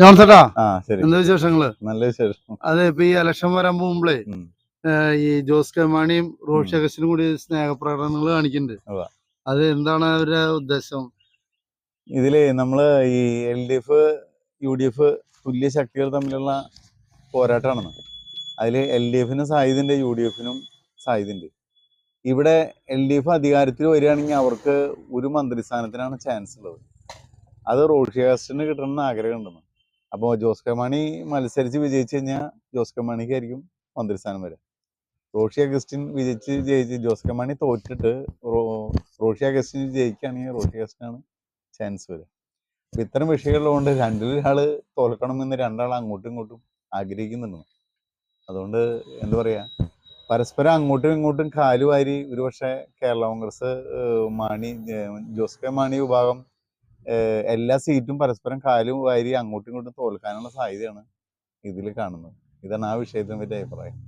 ജോൺസേട്ടാ എന്താ വിശേഷങ്ങൾ? നല്ല വിശേഷം. അതെ ഇപ്പൊ ഈ ഇലക്ഷൻ വരാൻ പോകുമ്പോഴേ ഈ ജോസ് കെ മാണിയും റോഷി അഗസ്റ്റിനും കൂടി സ്നേഹപ്രകടനങ്ങൾ കാണിക്കുന്നുണ്ട്. അത് എന്താണ് അവരുടെ ഉദ്ദേശം? ഇതിൽ നമ്മൾ ഈ L D F U D F തുല്യ ശക്തികൾ തമ്മിലുള്ള പോരാട്ടമാണെന്ന്. അതിൽ എൽ ഡി എഫിനും സായുധുണ്ട് യു ഡി എഫിനും സായുധുണ്ട് ഇവിടെ എൽ ഡി എഫ് അധികാരത്തിൽ വരികയാണെങ്കിൽ അവർക്ക് ഒരു മന്ത്രിസ്ഥാനത്തിനാണ് ചാൻസ് ഉള്ളത്. അത് റോഷി അഗസ്റ്റിന് കിട്ടണമെന്ന് ആഗ്രഹമുണ്ടെന്ന്. അപ്പോൾ ജോസ് കെ മാണി മത്സരിച്ച് വിജയിച്ചു കഴിഞ്ഞാൽ ജോസ് കെ മാണിക്കായിരിക്കും മന്ത്രിസ്ഥാനം വരിക. റോഷി അഗസ്റ്റിൻ വിജയിച്ച് ജയിച്ച് ജോസ് കെ മാണി തോറ്റിട്ട് റോഷി അഗസ്റ്റിൻ ജയിക്കുകയാണെങ്കിൽ റോഷി അഗസ്റ്റിനാണ് ചാൻസ് വരിക. അപ്പൊ ഇത്തരം വിഷയങ്ങളുള്ളതുകൊണ്ട് രണ്ടിലൊരാൾ തോൽക്കണമെന്ന് രണ്ടാൾ അങ്ങോട്ടും ഇങ്ങോട്ടും ആഗ്രഹിക്കുന്നുണ്ട്. അതുകൊണ്ട് എന്താ പറയാ പരസ്പരം അങ്ങോട്ടും ഇങ്ങോട്ടും കാലുവാരി ഒരുപക്ഷെ കേരള കോൺഗ്രസ് മാണി ജോസ് കെ മാണി വിഭാഗം എല്ലാ സീറ്റും പരസ്പരം കാലും വാരി അങ്ങോട്ടും ഇങ്ങോട്ടും തോൽക്കാനുള്ള സാധ്യതയാണ് ഇതിൽ കാണുന്നത്. ഇതാണ് ആ വിഷയത്തിനെ പറ്റി അഭിപ്രായം.